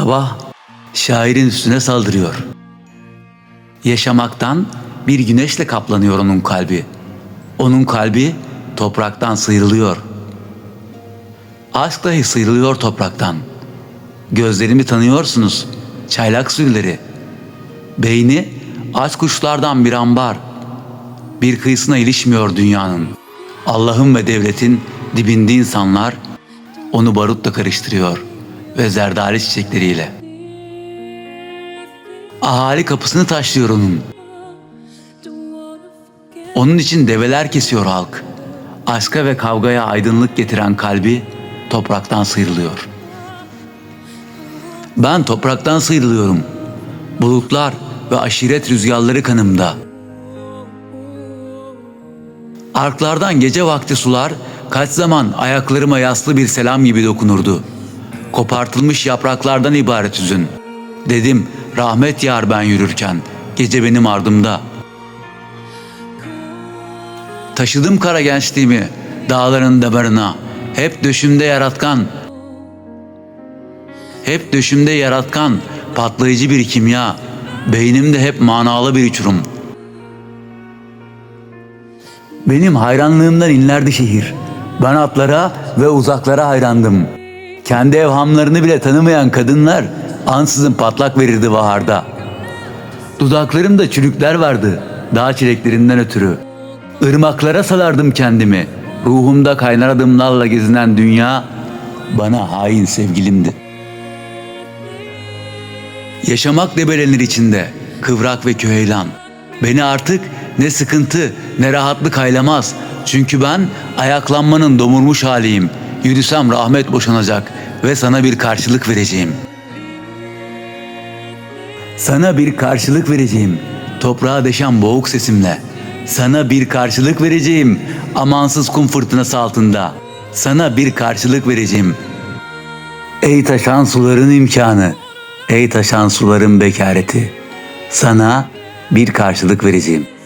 Sabah şairin üstüne saldırıyor. Yaşamaktan bir güneşle kaplanıyor onun kalbi. Onun kalbi topraktan sıyrılıyor. Aşk dahi sıyrılıyor topraktan. Gözlerimi tanıyorsunuz, çaylak sülleri. Beyni aç kuşlardan bir ambar. Bir kıyısına ilişmiyor dünyanın. Allah'ın ve devletin dibinde insanlar onu barutla karıştırıyor ve zerdali çiçekleriyle. Ahali kapısını taşlıyor onun. Onun için develer kesiyor halk. Aşka ve kavgaya aydınlık getiren kalbi topraktan sıyrılıyor. Ben topraktan sıyrılıyorum. Bulutlar ve aşiret rüzgarları kanımda. Arklardan gece vakti sular kaç zaman ayaklarıma yaslı bir selam gibi dokunurdu. Kopartılmış yapraklardan ibaret üzün. Dedim rahmet yar ben yürürken gece benim ardımda. Taşıdım kara gençliğimi dağların damarına. Hep döşümde yaratkan. Hep döşümde yaratkan patlayıcı bir kimya. Beynimde hep manalı bir uçurum. Benim hayranlığımdan inlerdi şehir. Ben atlara ve uzaklara hayrandım. Kendi evhamlarını bile tanımayan kadınlar ansızın patlak verirdi baharda. Dudaklarımda çürükler vardı dağ çileklerinden ötürü. Irmaklara salardım kendimi. Ruhumda kaynar adımlarla gezinen dünya bana hain sevgilimdi. Yaşamak debelenir içinde, kıvrak ve köheylan. Beni artık ne sıkıntı ne rahatlık aylamaz. Çünkü ben ayaklanmanın domurmuş haliyim. Yürüsem rahmet boşanacak ve sana bir karşılık vereceğim. Sana bir karşılık vereceğim. Toprağa deşen boğuk sesimle. Sana bir karşılık vereceğim. Amansız kum fırtınası altında. Sana bir karşılık vereceğim. Ey taşan suların imkanı. Ey taşan suların bekareti. Sana bir karşılık vereceğim.''